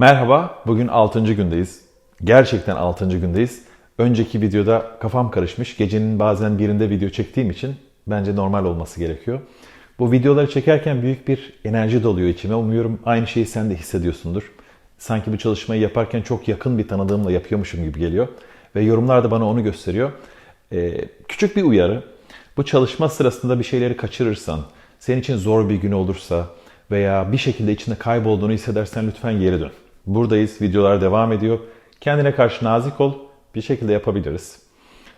Merhaba, bugün 6. gündeyiz. Gerçekten 6. gündeyiz. Önceki videoda kafam karışmış. Gecenin bazen birinde video çektiğim için bence normal olması gerekiyor. Bu videoları çekerken büyük bir enerji doluyor içime. Umuyorum aynı şeyi sen de hissediyorsundur. Sanki bu çalışmayı yaparken çok yakın bir tanıdığımla yapıyormuşum gibi geliyor. Ve yorumlar da bana onu gösteriyor. Ee, küçük bir uyarı. Bu çalışma sırasında bir şeyleri kaçırırsan, senin için zor bir gün olursa veya bir şekilde içinde kaybolduğunu hissedersen lütfen geri dön. Buradayız, videolar devam ediyor. Kendine karşı nazik ol, bir şekilde yapabiliriz.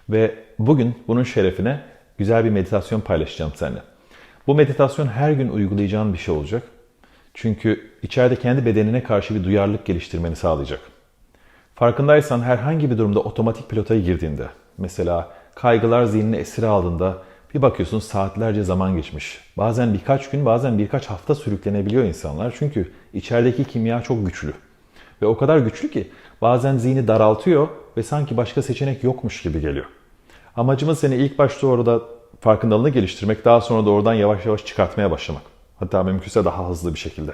Ve bugün bunun şerefine güzel bir meditasyon paylaşacağım seninle. Bu meditasyon her gün uygulayacağın bir şey olacak. Çünkü içeride kendi bedenine karşı bir duyarlılık geliştirmeni sağlayacak. Farkındaysan herhangi bir durumda otomatik pilota girdiğinde, mesela kaygılar zihnini esir aldığında bir bakıyorsun saatlerce zaman geçmiş. Bazen birkaç gün, bazen birkaç hafta sürüklenebiliyor insanlar. Çünkü içerideki kimya çok güçlü. Ve o kadar güçlü ki bazen zihni daraltıyor ve sanki başka seçenek yokmuş gibi geliyor. Amacımız seni ilk başta orada farkındalığını geliştirmek, daha sonra da oradan yavaş yavaş çıkartmaya başlamak. Hatta mümkünse daha hızlı bir şekilde.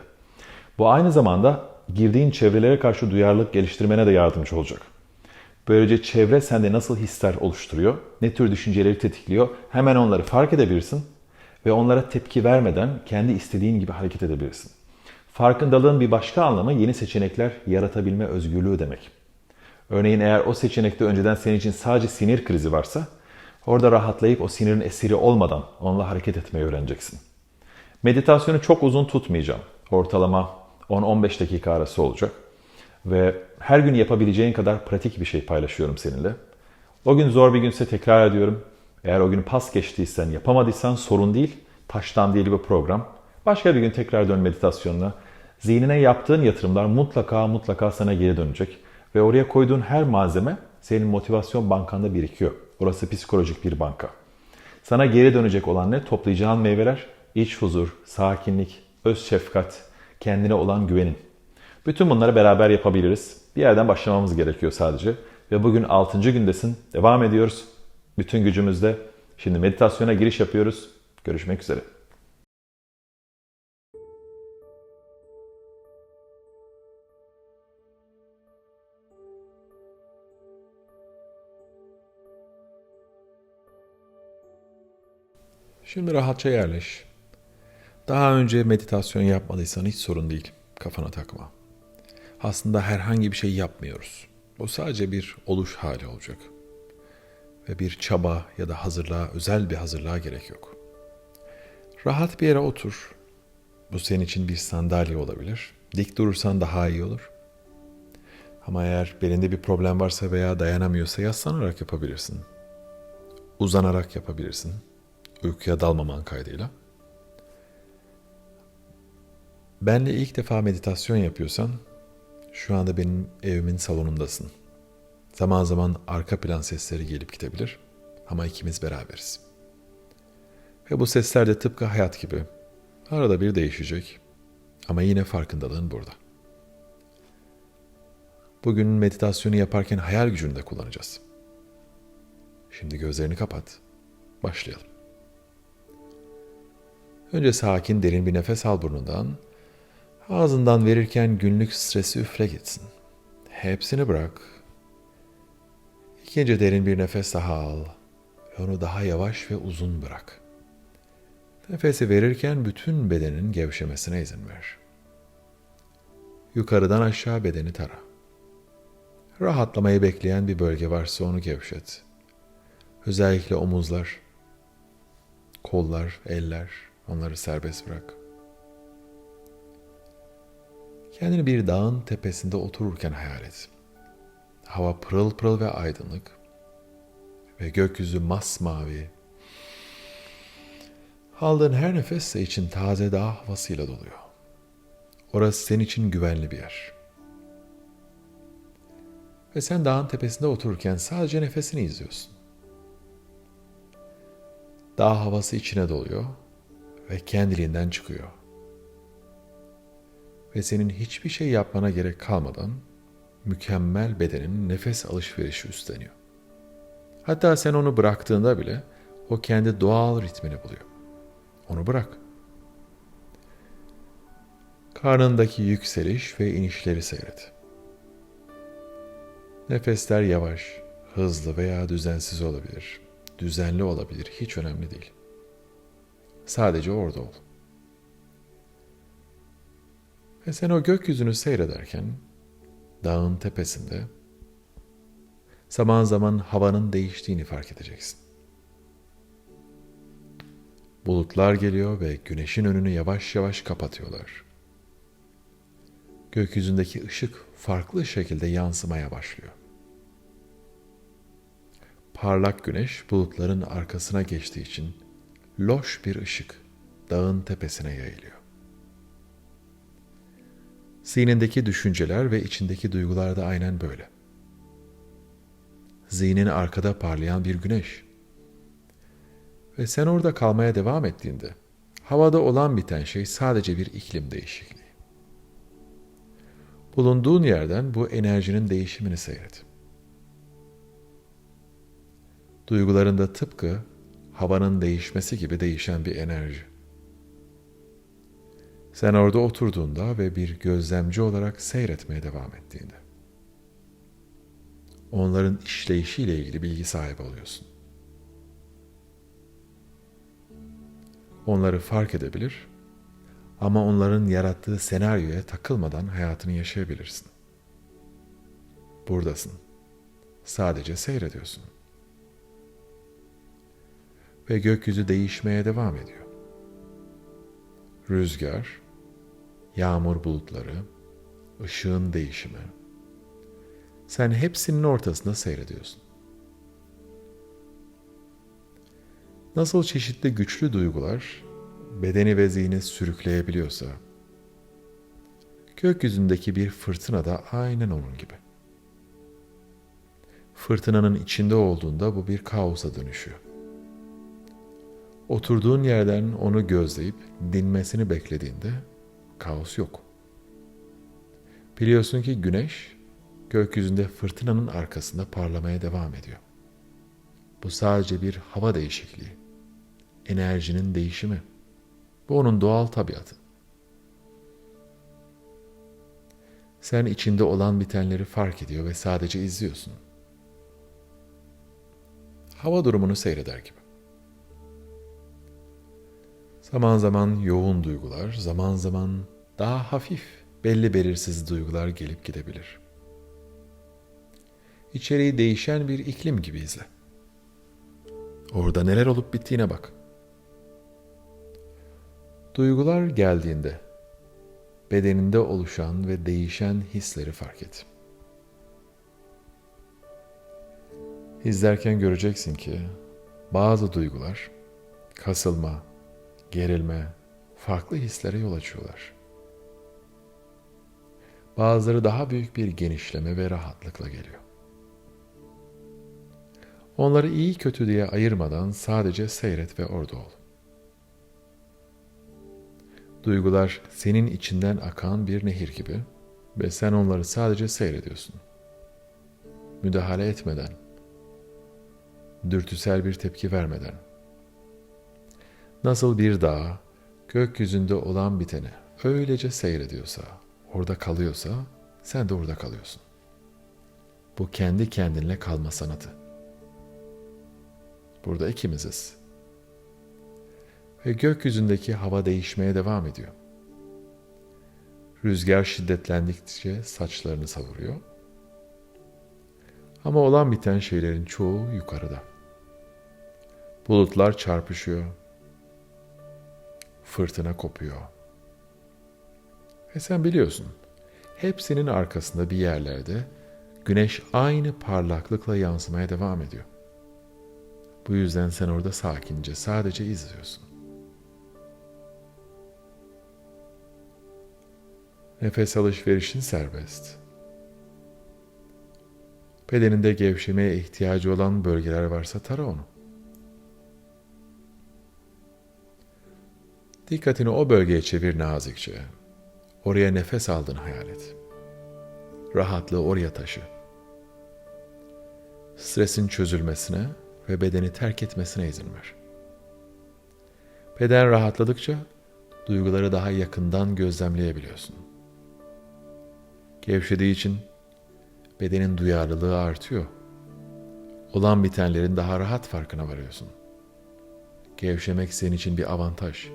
Bu aynı zamanda girdiğin çevrelere karşı duyarlılık geliştirmene de yardımcı olacak. Böylece çevre sende nasıl hisler oluşturuyor, ne tür düşünceleri tetikliyor hemen onları fark edebilirsin ve onlara tepki vermeden kendi istediğin gibi hareket edebilirsin. Farkındalığın bir başka anlamı yeni seçenekler yaratabilme özgürlüğü demek. Örneğin eğer o seçenekte önceden senin için sadece sinir krizi varsa, orada rahatlayıp o sinirin esiri olmadan onunla hareket etmeyi öğreneceksin. Meditasyonu çok uzun tutmayacağım. Ortalama 10-15 dakika arası olacak. Ve her gün yapabileceğin kadar pratik bir şey paylaşıyorum seninle. O gün zor bir günse tekrar ediyorum. Eğer o gün pas geçtiysen, yapamadıysan sorun değil. Taştan değil bu program. Başka bir gün tekrar dön meditasyonuna. Zihnine yaptığın yatırımlar mutlaka mutlaka sana geri dönecek. Ve oraya koyduğun her malzeme senin motivasyon bankanda birikiyor. Orası psikolojik bir banka. Sana geri dönecek olan ne? Toplayacağın meyveler, iç huzur, sakinlik, öz şefkat, kendine olan güvenin. Bütün bunları beraber yapabiliriz. Bir yerden başlamamız gerekiyor sadece. Ve bugün 6. gündesin. Devam ediyoruz. Bütün gücümüzde. Şimdi meditasyona giriş yapıyoruz. Görüşmek üzere. Şimdi rahatça yerleş. Daha önce meditasyon yapmadıysan hiç sorun değil. Kafana takma. Aslında herhangi bir şey yapmıyoruz. Bu sadece bir oluş hali olacak. Ve bir çaba ya da hazırlığa, özel bir hazırlığa gerek yok. Rahat bir yere otur. Bu senin için bir sandalye olabilir. Dik durursan daha iyi olur. Ama eğer belinde bir problem varsa veya dayanamıyorsa yaslanarak yapabilirsin. Uzanarak yapabilirsin. Uykuya dalmaman kaydıyla. Benle ilk defa meditasyon yapıyorsan şu anda benim evimin salonundasın. Zaman zaman arka plan sesleri gelip gidebilir ama ikimiz beraberiz. Ve bu sesler de tıpkı hayat gibi. Arada bir değişecek ama yine farkındalığın burada. Bugün meditasyonu yaparken hayal gücünü de kullanacağız. Şimdi gözlerini kapat. Başlayalım. Önce sakin derin bir nefes al burnundan Ağzından verirken günlük stresi üfle gitsin. Hepsini bırak. İkinci derin bir nefes daha al ve onu daha yavaş ve uzun bırak. Nefesi verirken bütün bedenin gevşemesine izin ver. Yukarıdan aşağı bedeni tara. Rahatlamayı bekleyen bir bölge varsa onu gevşet. Özellikle omuzlar, kollar, eller onları serbest bırak. Kendini bir dağın tepesinde otururken hayal et. Hava pırıl pırıl ve aydınlık ve gökyüzü masmavi. Aldığın her nefesle için taze dağ havasıyla doluyor. Orası senin için güvenli bir yer. Ve sen dağın tepesinde otururken sadece nefesini izliyorsun. Dağ havası içine doluyor ve kendiliğinden çıkıyor ve senin hiçbir şey yapmana gerek kalmadan mükemmel bedenin nefes alışverişi üstleniyor. Hatta sen onu bıraktığında bile o kendi doğal ritmini buluyor. Onu bırak. Karnındaki yükseliş ve inişleri seyret. Nefesler yavaş, hızlı veya düzensiz olabilir. Düzenli olabilir, hiç önemli değil. Sadece orada ol. Ve sen o gökyüzünü seyrederken dağın tepesinde zaman zaman havanın değiştiğini fark edeceksin. Bulutlar geliyor ve güneşin önünü yavaş yavaş kapatıyorlar. Gökyüzündeki ışık farklı şekilde yansımaya başlıyor. Parlak güneş bulutların arkasına geçtiği için loş bir ışık dağın tepesine yayılıyor. Zihnindeki düşünceler ve içindeki duygular da aynen böyle. Zihnin arkada parlayan bir güneş. Ve sen orada kalmaya devam ettiğinde havada olan biten şey sadece bir iklim değişikliği. Bulunduğun yerden bu enerjinin değişimini seyret. Duygularında tıpkı havanın değişmesi gibi değişen bir enerji. Sen orada oturduğunda ve bir gözlemci olarak seyretmeye devam ettiğinde onların işleyişiyle ilgili bilgi sahibi oluyorsun. Onları fark edebilir ama onların yarattığı senaryoya takılmadan hayatını yaşayabilirsin. Buradasın. Sadece seyrediyorsun. Ve gökyüzü değişmeye devam ediyor. Rüzgar, yağmur bulutları, ışığın değişimi. Sen hepsinin ortasında seyrediyorsun. Nasıl çeşitli güçlü duygular bedeni ve zihni sürükleyebiliyorsa, gökyüzündeki bir fırtına da aynen onun gibi. Fırtınanın içinde olduğunda bu bir kaosa dönüşüyor. Oturduğun yerden onu gözleyip dinmesini beklediğinde kaos yok. Biliyorsun ki güneş gökyüzünde fırtınanın arkasında parlamaya devam ediyor. Bu sadece bir hava değişikliği. Enerjinin değişimi. Bu onun doğal tabiatı. Sen içinde olan bitenleri fark ediyor ve sadece izliyorsun. Hava durumunu seyreder gibi. Zaman zaman yoğun duygular, zaman zaman daha hafif, belli belirsiz duygular gelip gidebilir. İçeriği değişen bir iklim gibi izle. Orada neler olup bittiğine bak. Duygular geldiğinde bedeninde oluşan ve değişen hisleri fark et. İzlerken göreceksin ki bazı duygular kasılma, gerilme, farklı hislere yol açıyorlar. Bazıları daha büyük bir genişleme ve rahatlıkla geliyor. Onları iyi kötü diye ayırmadan sadece seyret ve orada ol. Duygular senin içinden akan bir nehir gibi ve sen onları sadece seyrediyorsun. Müdahale etmeden, dürtüsel bir tepki vermeden. Nasıl bir dağ gökyüzünde olan biteni öylece seyrediyorsa, orada kalıyorsa sen de orada kalıyorsun. Bu kendi kendinle kalma sanatı. Burada ikimiziz ve gökyüzündeki hava değişmeye devam ediyor. Rüzgar şiddetlendikçe saçlarını savuruyor. Ama olan biten şeylerin çoğu yukarıda. Bulutlar çarpışıyor. Fırtına kopuyor. Ve sen biliyorsun, hepsinin arkasında bir yerlerde güneş aynı parlaklıkla yansımaya devam ediyor. Bu yüzden sen orada sakince sadece izliyorsun. Nefes alışverişin serbest. Bedeninde gevşemeye ihtiyacı olan bölgeler varsa tara onu. Dikkatini o bölgeye çevir nazikçe. Oraya nefes aldığını hayal et. Rahatlığı oraya taşı. Stresin çözülmesine ve bedeni terk etmesine izin ver. Beden rahatladıkça duyguları daha yakından gözlemleyebiliyorsun. Gevşediği için bedenin duyarlılığı artıyor. Olan bitenlerin daha rahat farkına varıyorsun. Gevşemek senin için bir avantaj.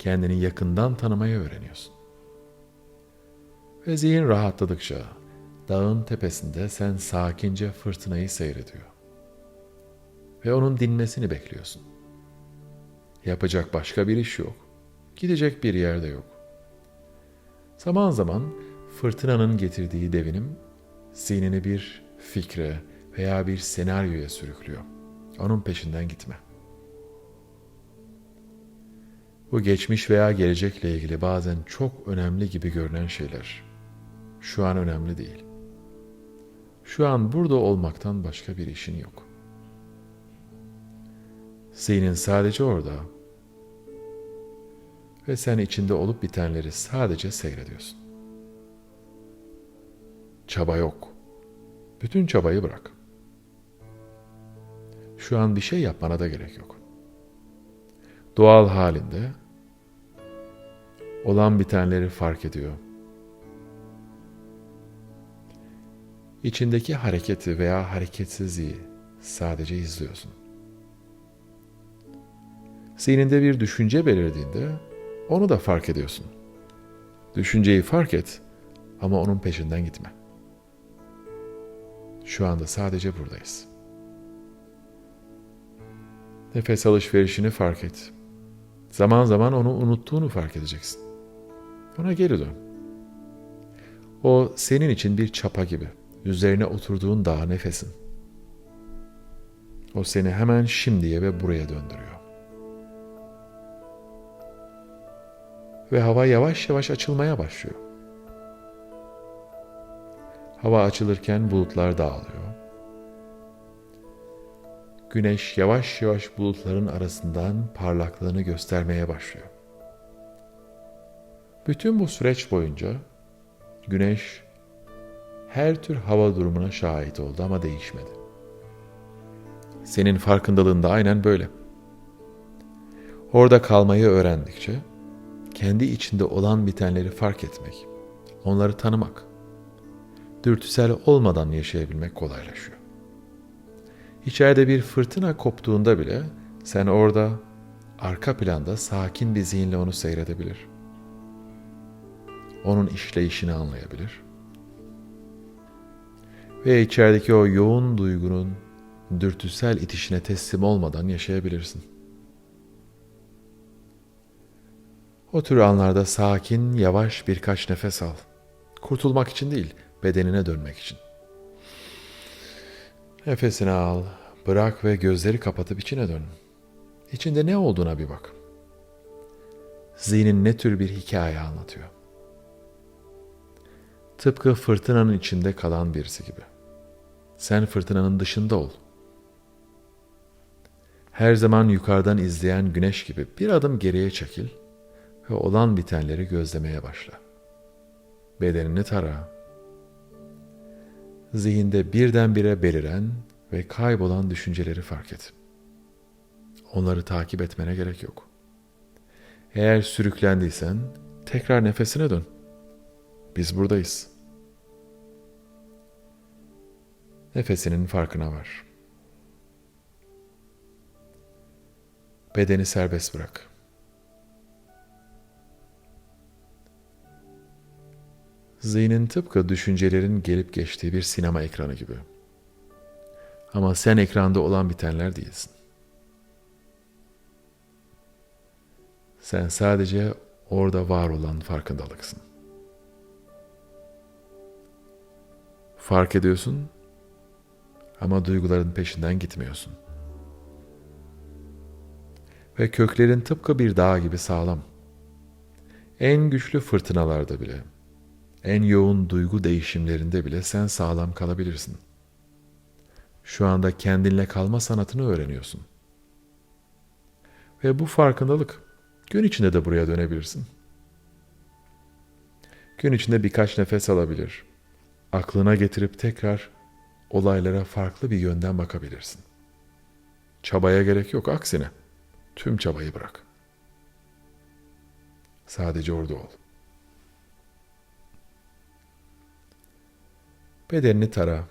Kendini yakından tanımayı öğreniyorsun. Ve zihin rahatladıkça dağın tepesinde sen sakince fırtınayı seyrediyor. Ve onun dinmesini bekliyorsun. Yapacak başka bir iş yok. Gidecek bir yerde yok. Zaman zaman fırtınanın getirdiği devinim zihnini bir fikre veya bir senaryoya sürüklüyor. Onun peşinden gitme. Bu geçmiş veya gelecekle ilgili bazen çok önemli gibi görünen şeyler şu an önemli değil. Şu an burada olmaktan başka bir işin yok. Zihnin sadece orada ve sen içinde olup bitenleri sadece seyrediyorsun. Çaba yok. Bütün çabayı bırak. Şu an bir şey yapmana da gerek yok. Doğal halinde olan bitenleri fark ediyor. İçindeki hareketi veya hareketsizliği sadece izliyorsun. Zihninde bir düşünce belirdiğinde onu da fark ediyorsun. Düşünceyi fark et ama onun peşinden gitme. Şu anda sadece buradayız. Nefes alışverişini fark et. Zaman zaman onu unuttuğunu fark edeceksin. Ona geri dön. O senin için bir çapa gibi. Üzerine oturduğun dağ nefesin. O seni hemen şimdiye ve buraya döndürüyor. Ve hava yavaş yavaş açılmaya başlıyor. Hava açılırken bulutlar dağılıyor. Güneş yavaş yavaş bulutların arasından parlaklığını göstermeye başlıyor. Bütün bu süreç boyunca güneş her tür hava durumuna şahit oldu ama değişmedi. Senin farkındalığın da aynen böyle. Orada kalmayı öğrendikçe kendi içinde olan bitenleri fark etmek, onları tanımak, dürtüsel olmadan yaşayabilmek kolaylaşıyor. İçeride bir fırtına koptuğunda bile sen orada arka planda sakin bir zihinle onu seyredebilir. Onun işleyişini anlayabilir. Ve içerideki o yoğun duygunun dürtüsel itişine teslim olmadan yaşayabilirsin. O tür anlarda sakin, yavaş birkaç nefes al. Kurtulmak için değil, bedenine dönmek için. Nefesini al, bırak ve gözleri kapatıp içine dön. İçinde ne olduğuna bir bak. Zihnin ne tür bir hikaye anlatıyor. Tıpkı fırtınanın içinde kalan birisi gibi. Sen fırtınanın dışında ol. Her zaman yukarıdan izleyen güneş gibi bir adım geriye çekil ve olan bitenleri gözlemeye başla. Bedenini tara. Zihinde birdenbire beliren ve kaybolan düşünceleri fark et. Onları takip etmene gerek yok. Eğer sürüklendiysen tekrar nefesine dön. Biz buradayız. Nefesinin farkına var. Bedeni serbest bırak. Zihnin tıpkı düşüncelerin gelip geçtiği bir sinema ekranı gibi. Ama sen ekranda olan bitenler değilsin. Sen sadece orada var olan farkındalıksın. Fark ediyorsun ama duyguların peşinden gitmiyorsun. Ve köklerin tıpkı bir dağ gibi sağlam. En güçlü fırtınalarda bile, en yoğun duygu değişimlerinde bile sen sağlam kalabilirsin. Şu anda kendinle kalma sanatını öğreniyorsun. Ve bu farkındalık gün içinde de buraya dönebilirsin. Gün içinde birkaç nefes alabilir. Aklına getirip tekrar olaylara farklı bir yönden bakabilirsin. Çabaya gerek yok aksine. Tüm çabayı bırak. Sadece orada ol. Bedenini tara.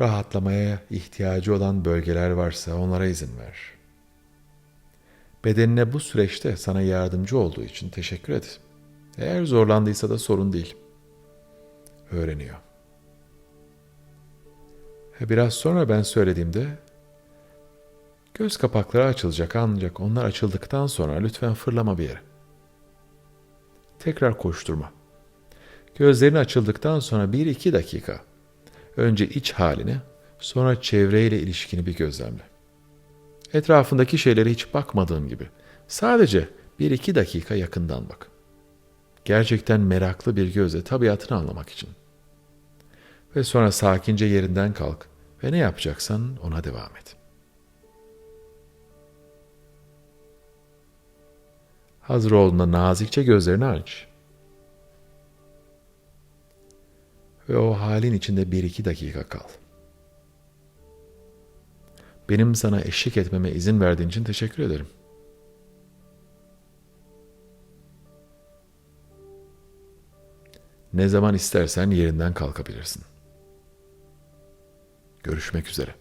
Rahatlamaya ihtiyacı olan bölgeler varsa onlara izin ver. Bedenine bu süreçte sana yardımcı olduğu için teşekkür et. Eğer zorlandıysa da sorun değil. Öğreniyor. Biraz sonra ben söylediğimde göz kapakları açılacak ancak onlar açıldıktan sonra lütfen fırlama bir yere. Tekrar koşturma. Gözlerin açıldıktan sonra 1-2 dakika önce iç halini sonra çevreyle ilişkini bir gözlemle. Etrafındaki şeylere hiç bakmadığın gibi sadece 1-2 dakika yakından bak. Gerçekten meraklı bir gözle tabiatını anlamak için. Ve sonra sakince yerinden kalk ve ne yapacaksan ona devam et. Hazır olduğunda nazikçe gözlerini aç. Ve o halin içinde bir iki dakika kal. Benim sana eşlik etmeme izin verdiğin için teşekkür ederim. Ne zaman istersen yerinden kalkabilirsin. Görüşmek üzere.